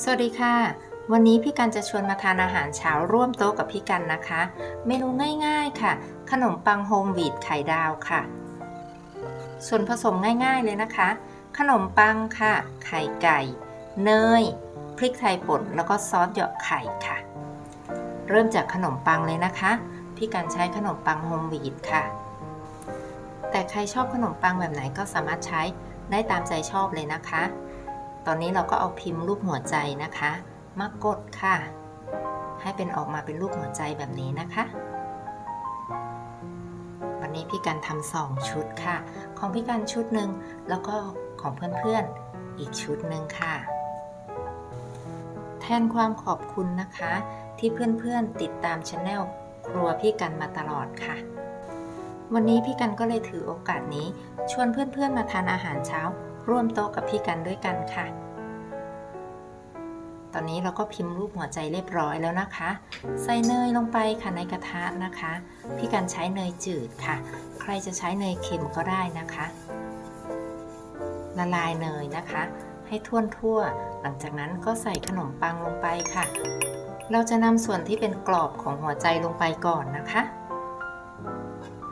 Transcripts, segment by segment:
สวัสดีค่ะ วันนี้พี่กันจะชวนมาทานอาหารเช้าร่วมโต๊ะกับพี่กันนะคะ เมนูง่ายๆค่ะ ขนมปังโฮมวีดไข่ดาวค่ะ ส่วนผสมง่ายๆเลยนะคะ ขนมปังค่ะ ไข่ไก่ เนย พริกไทยป่นแล้วก็ซอสเหยาะไข่ค่ะ เริ่มจากขนมปังเลยนะคะ พี่กันใช้ขนมปังโฮมวีดค่ะ แต่ใครชอบขนมปังแบบไหนก็สามารถใช้ได้ตามใจชอบเลยนะคะ ตอนนี้เราก็เอาพิมพ์รูปหัวใจนะคะ มากดค่ะ ให้เป็นออกมาเป็นรูปหัวใจแบบนี้นะคะ วันนี้พี่กันทำสองชุดค่ะ ของพี่กันชุดหนึ่งแล้วก็ของเพื่อนๆอีกชุดหนึ่งค่ะ แทนความขอบคุณนะคะ ที่เพื่อนๆติดตามช anel ครัวพี่กันมาตลอดค่ะ วันนี้พี่กันก็เลยถือโอกาสนี้ ชวนเพื่อนๆมาทานอาหารเช้า ร่วมโต๊ะกับพี่กันด้วยกันค่ะ ตอนนี้เราก็พิมพ์รูปหัวใจเรียบร้อยแล้วนะคะ ใส่เนยลงไปค่ะในกระทะนะคะ พี่กันใช้เนยจืดค่ะ ใครจะใช้เนยเค็มก็ได้นะคะ ละลายเนยนะคะ ให้ท่วนทั่ว หลังจากนั้นก็ใส่ขนมปังลงไปค่ะ เราจะนำส่วนที่เป็นกรอบของหัวใจลงไปก่อนนะคะ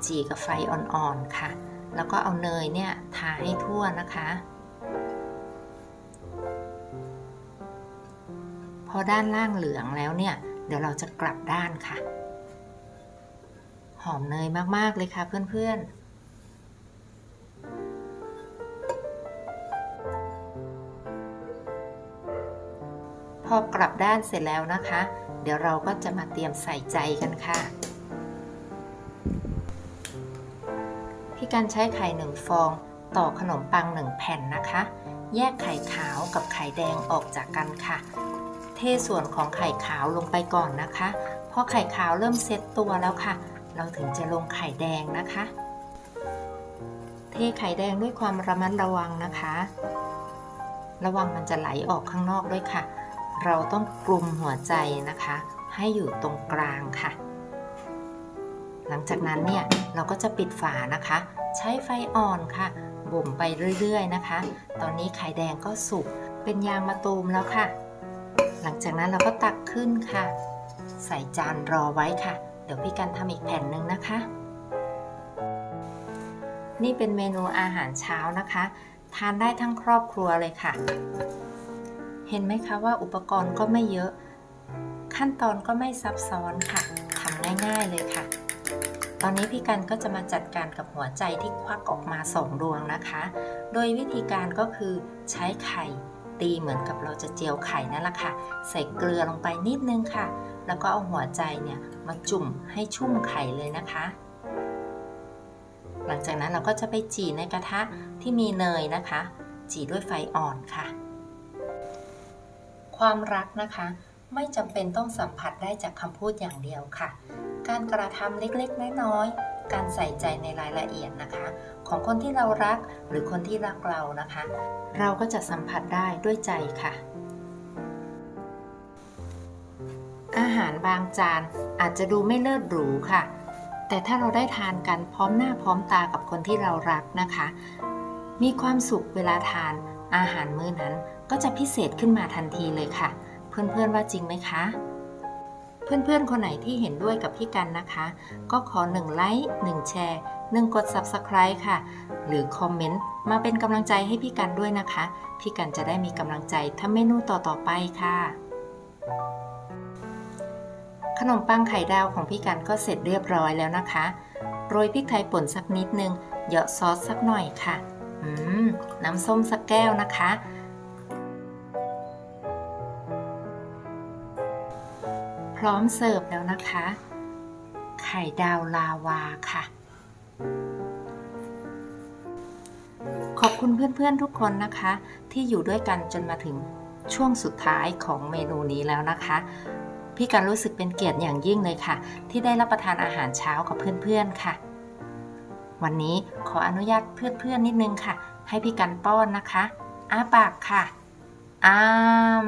จีกับไฟอ่อนๆค่ะ แล้วก็เอาเนยเนี่ยทาให้ทั่วนะคะ พอด้านล่างเหลืองแล้วเนี่ย เดี๋ยวเราจะกลับด้านค่ะ หอมเนยมาก ๆ เลยค่ะเพื่อน ๆพอกลับด้านเสร็จแล้วนะคะ เดี๋ยวเราก็จะมาเตรียมใส่ใจกันค่ะ การใช้ไข่หนึ่งฟอง ต่อขนมปังหนึ่งแผ่นนะคะ แยกไข่ขาวกับไข่แดงออกจากกันค่ะ เทส่วนของไข่ขาวลงไปก่อนนะคะพอไข่ขาวเริ่มเซ็ตตัวแล้วค่ะ เราถึงจะลงไข่แดงนะคะ เทไข่แดงด้วยความระมัดระวังนะคะ ระวังมันจะไหลออกข้างนอกด้วยค่ะ เราต้องกลุ่มหัวใจนะคะ ให้อยู่ตรงกลางค่ะ หลังจากนั้นเนี่ยเราก็จะปิดฝานะคะ ใช้ไฟอ่อนค่ะ บ่มไปเรื่อยๆนะคะ ตอนนี้ไข่แดงก็สุกเป็นยางมะตูมแล้วค่ะ หลังจากนั้นเราก็ตักขึ้นค่ะ ใส่จานรอไว้ค่ะ เดี๋ยวพี่กันทำอีกแผ่นหนึ่งนะคะ นี่เป็นเมนูอาหารเช้านะคะ ทานได้ทั้งครอบครัวเลยค่ะ เห็นไหมคะว่าอุปกรณ์ก็ไม่เยอะ ขั้นตอนก็ไม่ซับซ้อนค่ะทำง่ายๆเลยค่ะ ตอนนี้พี่กันก็จะมาจัดการกับหัวใจที่ควักออกมาสองดวงนะคะ โดยวิธีการก็คือใช้ไข่ตีเหมือนกับเราจะเจียวไข่นั่นแหละค่ะ ใส่เกลือลงไปนิดนึงค่ะ แล้วก็เอาหัวใจเนี่ยมาจุ่มให้ชุ่มไข่เลยนะคะ หลังจากนั้นเราก็จะไปจี่ในกระทะที่มีเนยนะคะ จี่ด้วยไฟอ่อนค่ะ ความรักนะคะ ไม่จำเป็นต้องสัมผัสได้จากคำพูดอย่างเดียวค่ะ การกระทำเล็กๆ น้อยๆ การใส่ใจในรายละเอียดนะคะ ของคนที่เรารักหรือคนที่รักเรานะคะ เราก็จะสัมผัสได้ด้วยใจค่ะ อาหารบางจานอาจจะดูไม่เลิศหรูค่ะ แต่ถ้าเราได้ทานกันพร้อมหน้าพร้อมตากับคนที่เรารักนะคะ มีความสุขเวลาทานอาหารมื้อนั้นก็จะพิเศษขึ้นมาทันทีเลยค่ะ เพื่อนๆว่าจริงไหมคะ เพื่อนๆ คนไหนที่เห็นด้วยกับพี่กันนะคะ ก็ขอ1ไลค์1แชร์1กด Subscribe ค่ะ หรือคอมเมนต์มาเป็นกำลังใจให้พี่กันด้วยนะคะ พี่กันจะได้มีกำลังใจทำเมนูต่อๆไปค่ะ ขนมปังไข่ดาวของพี่กันก็เสร็จเรียบร้อยแล้วนะคะ โรยพริกไทยป่นสักนิดนึงเหยาะซอสสักหน่อยค่ะ อืม น้ำส้มสักแก้วนะคะ พร้อมเสิร์ฟแล้วนะคะ ไข่ดาวลาวาค่ะ ขอบคุณเพื่อนๆทุกคนนะคะ ที่อยู่ด้วยกันจนมาถึงช่วงสุดท้ายของเมนูนี้แล้วนะคะ พี่กันรู้สึกเป็นเกียรติอย่างยิ่งเลยค่ะ ที่ได้รับประทานอาหารเช้ากับเพื่อนๆค่ะ วันนี้ขออนุญาตเพื่อนๆนิดนึงค่ะ ให้พี่กันป้อนนะคะ อ้าปากค่ะอ้าม